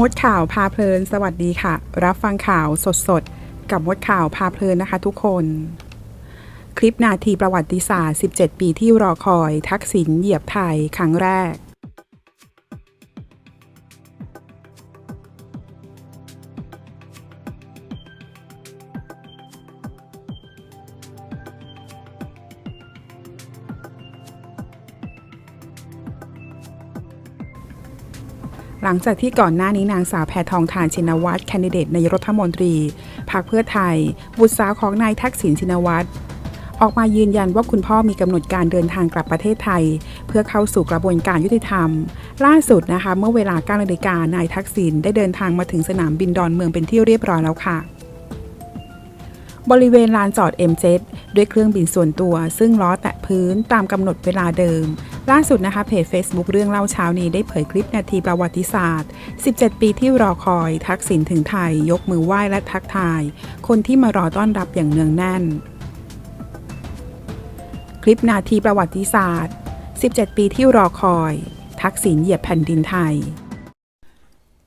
มดข่าวพาเพลิน สวัสดีค่ะ รับฟังข่าวสดๆ กับมดข่าวพาเพลินนะคะทุกคน คลิปนาทีประวัติศาสตร์ 17 ปีที่รอคอย ทักษิณเหยียบไทยครั้งแรก หลังจากที่ก่อนหน้านี้นางสาวแพทองทานชินวัตรแคนดิเดตนายกรัฐมนตรีพรรคเพื่อไทย บุตรสาวของนายทักษิณชินวัตรออกมายืนยันว่าคุณพ่อมีกำหนดการเดินทางกลับประเทศไทย เพื่อเข้าสู่กระบวนการยุติธรรม ล่าสุดนะคะ เมื่อเวลา9นาฬิกานายทักษิณได้เดินทางมาถึงสนามบินดอนเมืองเป็นที่เรียบร้อยแล้วค่ะ บริเวณลานจอด MZ ด้วยเครื่องบินส่วนตัว ซึ่งล้อแตะพื้นตามกำหนดเวลาเดิม ล่าสุดนะคะเพจ Facebook เรื่องเล่าเช้านี้ได้เผยคลิปนาทีประวัติศาสตร์ 17 ปีที่รอคอย ทักษิณถึงไทย ยกมือไหว้และทักทาย คนที่มารอต้อนรับอย่างเนืองแน่น คลิปนาทีประวัติศาสตร์ 17 ปีที่รอคอย ทักษิณเหยียบแผ่นดินไทย